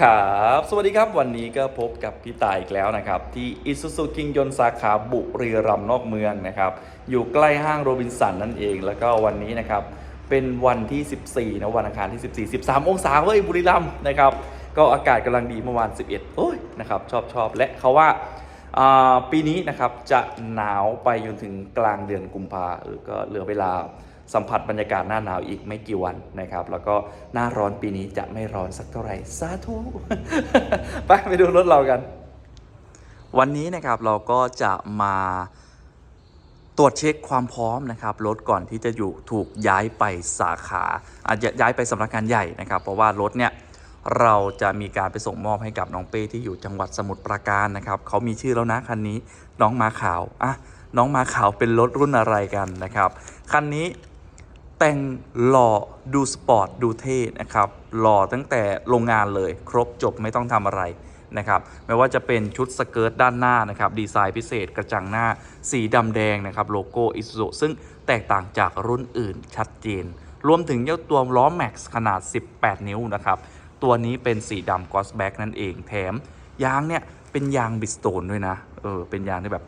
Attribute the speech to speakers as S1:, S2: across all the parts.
S1: ครับ สวัสดีครับ วันนี้ก็พบกับพี่ตายอีกแล้วนะครับ ที่อิซูซูกิงยนสาขาบุรีรัมย์นอกเมืองนะครับ อยู่ใกล้ห้างโรบินสันนั่นเอง แล้วก็วันนี้นะครับ เป็นวันที่ 14 นะวันอังคารที่ 14 13 องศาเว้ยบุรีรัมย์นะครับ ก็อากาศกำลังดีเมื่อวาน 11 โอ้ยนะครับ ชอบชอบและเขาว่าปีนี้นะครับจะหนาวไปจนถึงกลางเดือนกุมภาเออก็เหลือเวลา สัมผัสบรรยากาศหน้าหนาวอีกไม่กี่วันนะครับ แล้วก็หน้าร้อนปีนี้จะไม่ร้อนสักเท่าไหร่สาธุไปไปดูรถเรากัน วันนี้นะครับเราก็จะมาตรวจเช็คความพร้อมนะครับรถก่อนที่จะอยู่ถูกย้ายไปสาขาอาจจะย้ายไปสำนักงานใหญ่นะครับ เพราะว่ารถเนี่ยเราจะมีการไปส่งมอบให้กับน้องเป้ที่อยู่จังหวัดสมุทรปราการนะครับเขามีชื่อแล้วนะคันนี้น้องมาขาวอะน้องมาขาวเป็นรถรุ่นอะไรกันนะครับ คันนี้ แต่งหล่อดูสปอร์ตดูเท่นะครับหล่อตั้งแต่โรงงานเลย ครบจบไม่ต้องทำอะไรนะครับไม่ว่าจะเป็นชุดสเกิร์ตด้านหน้านะครับดีไซน์พิเศษกระจังหน้าสีดำแดงนะครับโลโก้อิสุซึ่งแตกต่างจากรุ่นอื่นชัดเจน รวมถึงเจ้าตัวล้อแม็กซ์ขนาด 18 นิ้วนะครับตัวนี้เป็นสีดำกอสแบ็กนั่นเองแถมยางเนี่ยเป็นยางบิสโตนด้วยนะเออเป็นยางที่แบบ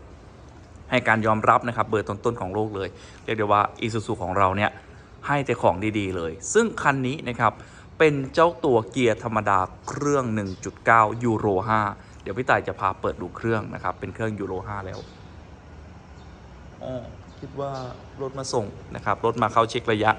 S1: ให้การยอมรับนะครับเบอร์ต้นๆของโลกเลย เรียกได้ว่า i s u z u ของเราเนี่ย ให้แต่ของดีๆเลย ซึ่งคันนี้นะครับ เป็นเจ้าตัวเกียร์ธรรมดาเครื่อง 1.9 ยูโร 5 เดี๋ยวพี่ต่ายจะพาเปิดดูเครื่องนะครับ เป็นเครื่องยูโร 5 แล้วอ๋อคิดว่ารถมาส่งนะครับ รถมาเข้าเช็คระยะ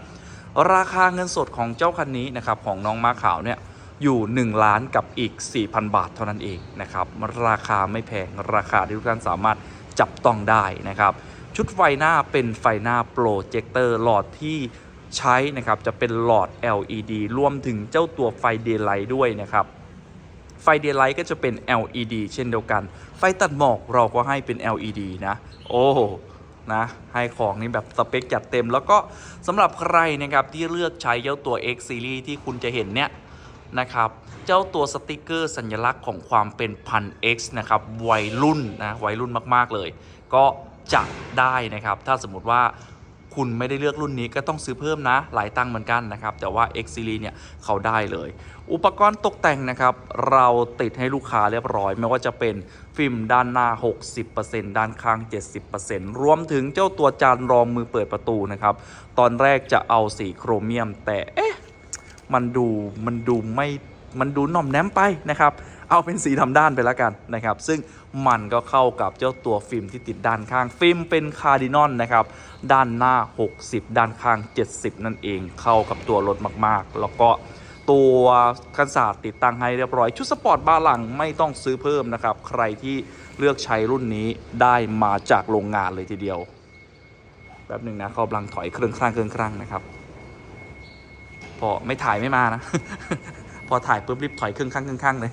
S1: ราคาเงินสดของเจ้าคันนี้นะครับ ของน้องมาขาวเนี่ยอยู่ 1 ล้านกับอีก 4,000 บาทเท่านั้นเองนะครับ ราคาไม่แพง ราคาที่ทุกท่านสามารถจับต้องได้นะครับ ชุดไฟหน้าเป็นไฟหน้าโปรเจคเตอร์หลอดที่ ใช้นะครับจะเป็นหลอด LED รวมถึงเจ้าตัวไฟเดย์ไลท์ด้วยนะครับไฟเดย์ไลท์ก็จะเป็น LED เช่นเดียวกัน ไฟตัดหมอกเราก็ให้เป็น LED นะ โอ้นะให้ของนี่แบบสเปคจัดเต็ม แล้วก็สำหรับใครนะครับที่เลือกใช้เจ้าตัว X Series ที่คุณจะเห็นเนี่ยนะครับเจ้าตัวสติกเกอร์สัญลักษณ์ของความเป็นพัน X นะครับวัยรุ่นนะวัยรุ่นมาก ๆ เลย ก็จะได้นะครับ ถ้าสมมติว่า คุณไม่ได้เลือกรุ่นนี้ก็ต้องซื้อเพิ่มนะ หลายตังค์เหมือนกันนะครับ แต่ว่า X Series เนี่ยเขาได้เลย อุปกรณ์ตกแต่งนะครับ เราติดให้ลูกค้าเรียบร้อย ไม่ว่าจะเป็นฟิล์มด้านหน้า 60%ด้านข้าง 70%รวมถึงเจ้าตัวจานรองมือเปิดประตูนะครับ ตอนแรกจะเอาสีโครเมียม แต่เอ๊ะมันดูมันดูไม่มันดูหน่อมแนมไปนะครับ เอาเป็นสีดำด้านไปแล้วกันนะครับ ซึ่งมันก็เข้ากับเจ้าตัวฟิล์มที่ติดด้านข้าง ฟิล์มเป็นคาร์ดินอนนะครับ ด้านหน้า 60 ด้านข้าง 70 นั่นเอง เข้ากับตัวรถมากๆ แล้วก็ตัวกันศาสตร์ติดตั้งให้เรียบร้อย ชุดสปอร์ตบาร์หลังไม่ต้องซื้อเพิ่มนะครับ ใครที่เลือกใช้รุ่นนี้ได้มาจากโรงงานเลยทีเดียวแป๊บหนึ่งนะเขากำลังถอยเครื่องครั่งเครื่องครั่งนะครับพอไม่ถ่ายไม่มานะ พอถ่ายปุ๊บรีบถอยครึ่งข้างครึ่งข้างเลย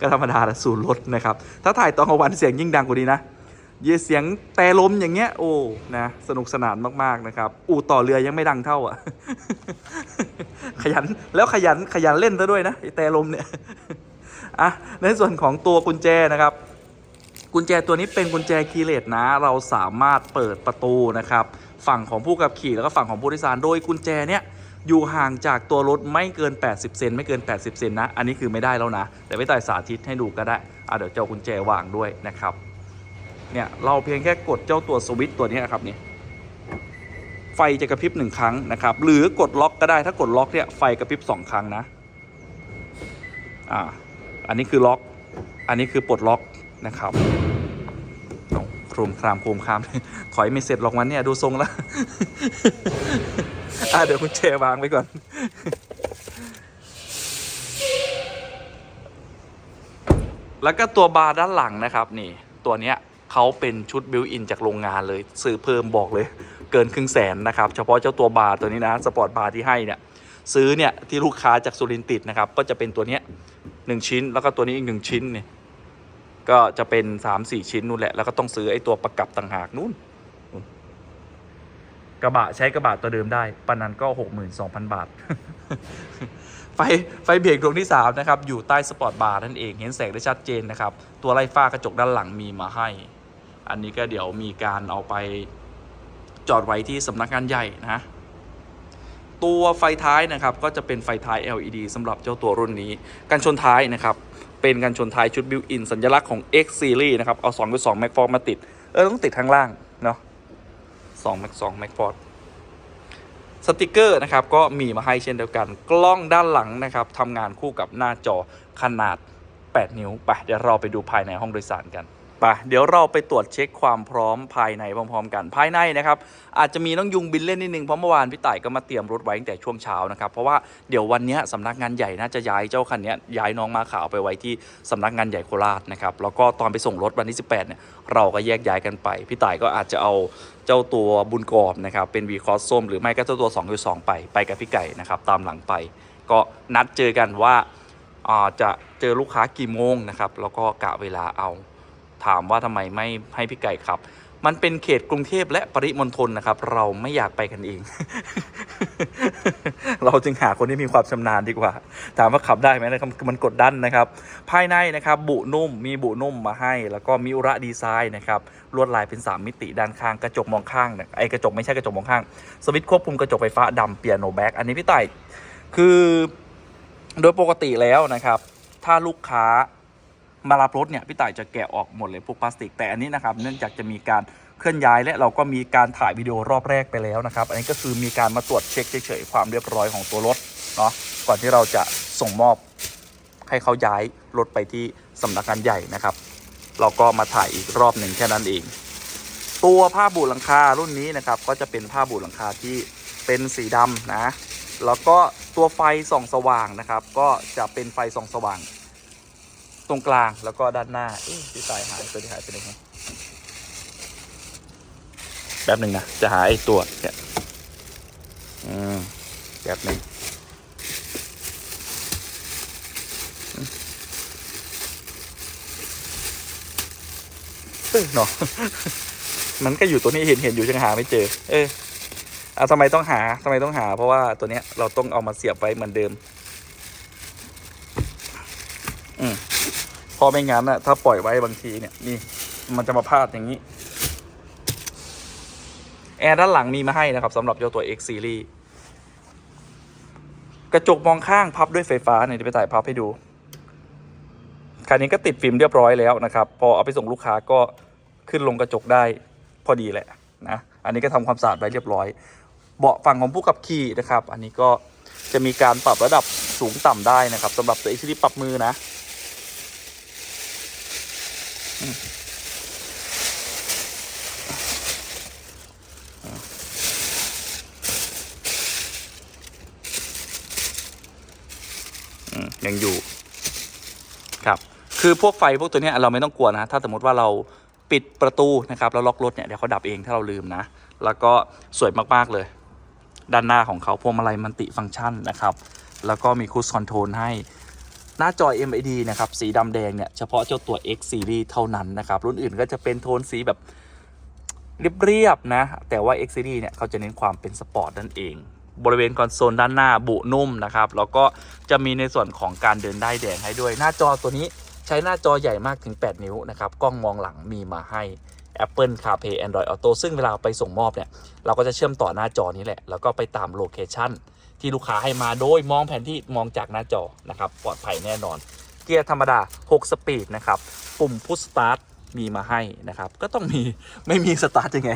S1: ก็ธรรมดาแหละสูนรถนะครับ ถ้าถ่ายตอนกลางวันเสียงยิ่งดังกว่านี้นะเยเสียงแต่ลมอย่างเงี้ยโอ้นะสนุกสนานมากๆนะครับอู่ต่อเรือยังไม่ดังเท่าอะ ขยันแล้วขยันขยันเล่นซะด้วยนะไอแต่ลมเนี่ยอะในส่วนของตัวกุญแจนะครับ กุญแจตัวนี้เป็นกุญแจคีย์เลสนะ เราสามารถเปิดประตูนะครับ ฝั่งของผู้ขับขี่แล้วก็ฝั่งของผู้โดยสารโดยกุญแจเนี้ย อยู่ห่างจากตัวรถไม่เกิน 80 เซนไม่เกิน 80 เซนนะ อันนี้คือไม่ได้แล้วนะ แต่ไม่ต่ายสาธิตให้ดูก็ได้อะเดี๋ยวเจ้ากุญแจวางด้วยนะครับ เนี่ยเราเพียงแค่กดเจ้าตัวสวิตตัวนี้ครับนี่ไฟจะกระพริบหนึ่งครั้งนะครับ หรือกดล็อกก็ได้ถ้ากดล็อกเนี่ยไฟกระพริบสองครั้งนะ อ่า อันนี้คือล็อก อันนี้คือปลดล็อกนะครับโครมครามโครมครามถอยไม่เสร็จหรอกมันเนี่ยดูทรงแล้ว อะเดี๋ยวคุณเจวางไว้ก่อน แล้วก็ตัวบาร์ด้านหลังนะครับนี่ ตัวเนี้ยเขาเป็นชุดบิวอินจากโรงงานเลยซื้อเพิ่มบอกเลย เกินครึ่งแสนนะครับ เฉพาะเจ้าตัวบาร์ตัวนี้นะสปอร์ตบาร์ที่ให้เนี่ยซื้อเนี่ยที่ลูกค้าจากสุรินติดนะครับ ก็จะเป็นตัวเนี้ยหนึ่งชิ้น แล้วก็ตัวนี้อีกหนึ่งชิ้นเนี่ยก็จะเป็นสามสี่ชิ้นนู่นแหละ แล้วก็ต้องซื้อไอ้ตัวประกับต่างหากนู่น กระบะใช้กระบะตัวเดิมได้ปานนั้นก็หกหมื่นสองพันบาท ไฟไฟเบรกดวงที่ 3 นะครับ อยู่ใต้สปอร์ตบาร์นั่นเองเห็นแสงได้ชัดเจนนะครับ ตัวไล่ฟ้ากระจกด้านหลังมีมาให้ อันนี้ก็เดี๋ยวมีการเอาไปจอดไว้ที่สำนักงานใหญ่นะ ตัวไฟท้ายนะครับก็จะเป็นไฟท้าย LED สำหรับเจ้าตัวรุ่นนี้กันชนท้ายนะครับเป็นกันชนท้ายชุดบิวอินสัญลักษณ์ของ X Series นะครับ เอา2.2 m a c f o r มาติด เออ ต้องติดข้างล่าง เนาะ 2 Max 2 Max f o r สติกเกอร์นะครับก็มีมาให้เช่นเดียวกัน กล้องด้านหลังนะครับทำงานคู่กับหน้าจอขนาด 8 นิ้ว ไป เดี๋ยวเราไปดูภายในห้องโดยสารกัน ปเดี๋ยวเราไปตรวจเช็คความพร้อมภายในพร้อม ๆ กันภายในนะครับ อาจจะมีน้องยุงบินเล่นนิดนึงเพราะเมื่อวานพี่ต่ายก็มาเตรียมรถไว้ตั้งแต่ช่วงเช้านะครับเพราะว่าเดี๋ยววันนี้สำนักงานใหญ่น่าจะย้ายเจ้าคันนี้ย้ายน้องมาขาวไปไว้ที่สำนักงานใหญ่โคราชนะครับแล้วก็ตอนไปส่งรถวันที่ 18เนี่ยเราก็แยกย้ายกันไปพี่ต่ายก็อาจจะเอาเจ้าตัวบุญกอบนะครับเป็นวีคอสส้มหรือไม่ก็เจ้าตัว 2 2 ไปไปกับพี่ไก่นะครับตามหลังไป ก็นัดเจอกันว่าจะเจอลูกค้ากี่โมงนะครับแล้วก็กะเวลาเอา ถามว่าทำไมไม่ให้พี่ไก่ขับ มันเป็นเขตกรุงเทพและปริมณฑลนะครับ เราไม่อยากไปกันเอง เราจึงหาคนที่มีความชำนาญดีกว่า ถามว่าขับได้ไหมนะครับมันกดดันนะครับ ภายในนะครับ บุนุ่มมีบุนุ่มมาให้ แล้วก็มิอุระดีไซน์นะครับลวดลายเป็น 3 มิติด้านข้างกระจกมองข้างนะไอ้กระจกไม่ใช่กระจกมองข้างสวิตช์ควบคุมกระจกไฟฟ้าดำเปียโนแบ็กอันนี้พี่ไต่คือโดยปกติแล้วนะครับ ถ้าลูกค้า มารับรถเนี่ยพี่ต่ายจะแกะออกหมดเลยพวกพลาสติกแต่อันนี้นะครับเนื่องจากจะมีการเคลื่อนย้ายและเราก็มีการถ่ายวิดีโอรอบแรกไปแล้วนะครับ อันนี้ก็คือมีการมาตรวจเช็คเฉยๆความเรียบร้อยของตัวรถเนาะก่อนที่เราจะส่งมอบให้เขาย้ายรถไปที่สำนักงานใหญ่นะครับ เราก็มาถ่ายอีกรอบหนึ่งแค่นั้นเอง ตัวผ้าบูหลังคารุ่นนี้นะครับ ก็จะเป็นผ้าบูหลังคาที่เป็นสีดำนะ แล้วก็ตัวไฟส่องสว่างนะครับ ก็จะเป็นไฟส่องสว่าง ตรงกลางแล้วก็ด้านหน้าเอ๊ะพี่ตายหายตัวที่หายไปไหนครับแป๊บหนึ่งนะ จะหาไอ้ตัวเนี่ยอืมแป๊บหนึ่งเออเนาะมันก็อยู่ตัวนี้เห็นเห็นอยู่ยังหาไม่เจอ เอออะทำไมต้องหาทำไมต้องหา เพราะว่าตัวเนี้ยเราต้องเอามาเสียบไว้เหมือนเดิม อืม เพอไม่งั้นอะถ้าปล่อยไว้บางทีเนี่ยนี่มันจะมาพลาดอย่างนี้ แอร์ด้านหลังมีมาให้นะครับสำหรับเจ้าตัว X Series กระจกมองข้างพับด้วยไฟฟ้าเนี่ยเดี๋ยวไปถ่ายพับให้ดูคันนี้ก็ติดฟิล์มเรียบร้อยแล้วนะครับ พอเอาไปส่งลูกค้าก็ขึ้นลงกระจกได้พอดีแหละนะ อันนี้ก็ทำความสะอาดไว้เรียบร้อย เบาะฝั่งของผู้ขับขี่นะครับ อันนี้ก็จะมีการปรับระดับสูงต่ำได้นะครับสำหรับตัว X Series ปรับมือนะ ยังอยู่ ครับ คือพวกไฟพวกตัวนี้เราไม่ต้องกลัวนะ ถ้าสมมติว่าเราปิดประตูนะครับแล้วล็อกรถเนี่ยเดี๋ยวเขาดับเองถ้าเราลืมนะ แล้วก็สวยมากๆเลย ด้านหน้าของเขาพวงมาลัยมันติฟังก์ชันนะครับ แล้วก็มีคูสคอนโทรลให้ หน้าจอ MID นะครับ สีดำแดงเนี่ยเฉพาะเจ้าตัว X Series เท่านั้นนะครับ รุ่นอื่นก็จะเป็นโทนสีแบบเรียบๆนะ แต่ว่า X Series เนี่ยเขาจะเน้นความเป็นสปอร์ตนั่นเองบริเวณคอนโซลด้านหน้าบุนุ่มนะครับ แล้วก็จะมีในส่วนของการเดินได้แดงให้ด้วย หน้าจอตัวนี้ใช้หน้าจอใหญ่มากถึง 8 นิ้วนะครับ กล้องมองหลังมีมาให้ Apple CarPlay Android Auto ซึ่งเวลาไปส่งมอบเนี่ย เราก็จะเชื่อมต่อหน้าจอนี้แหละ แล้วก็ไปตามโลเคชัน ที่ลูกค้าให้มาโดยมองแผนที่มองจากหน้าจอนะครับปลอดภัยแน่นอน เกียร์ธรรมดา 6 สปีดนะครับ ปุ่มพุชสตาร์ทมีมาให้นะครับ ก็ต้องมีไม่มีสตาร์ทยังไง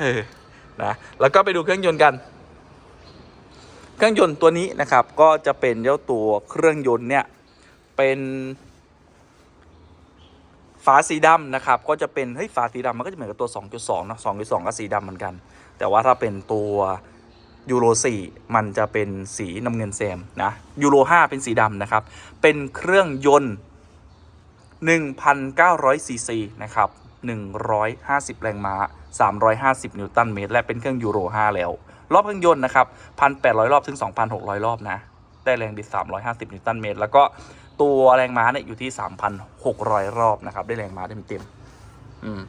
S1: เออนะแล้วก็ไปดูเครื่องยนต์กัน เครื่องยนต์ตัวนี้นะครับ ก็จะเป็นเจ้าตัวเครื่องยนต์เนี่ยเป็นฝาสีดำนะครับก็จะเป็นเฮ้ยฝาสีดำมันก็จะเหมือนกับตัว 2.2เนอะ2.2ก็สีดำเหมือนกัน แต่ว่าถ้าเป็นตัว ยูโร 4 มันจะเป็นสีน้ำเงินแซมนะยูโร 5 เป็นสีดำนะครับ เป็นเครื่องยนต์ 1,900ซีซีนะครับ 150 แรงม้า 350 นิวตันเมตร และเป็นเครื่องยูโร 5 แล้ว รอบเครื่องยนต์นะครับ 1,800 รอบถึง 2,600 รอบนะ ได้แรงบิด 350 นิวตันเมตร แล้วก็ตัวแรงม้าเนี่ยอยู่ที่ 3,600 รอบนะครับ ได้แรงม้าเต็มๆอืม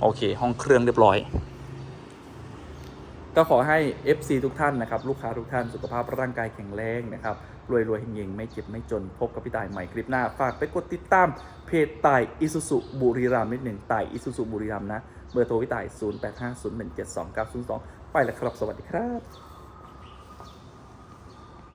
S1: โอเค ห้องเครื่องเรียบร้อย ก็ขอให้ FC ทุกท่านนะครับ ลูกค้าทุกท่านสุขภาพร่างกายแข็งแรงนะครับ รวยรวยเฮงๆ ไม่เจ็บไม่จน พบกับพี่ต่ายใหม่คลิปหน้า ฝากไปกดติดตามเพจต่ายอิสุสุบุรีรัมนิดหนึ่งต่ายอิสุสุบุรีรัมนะ เบอร์โทรพี่ต่าย 0850172902 ไปแล้วครับ สวัสดีครับ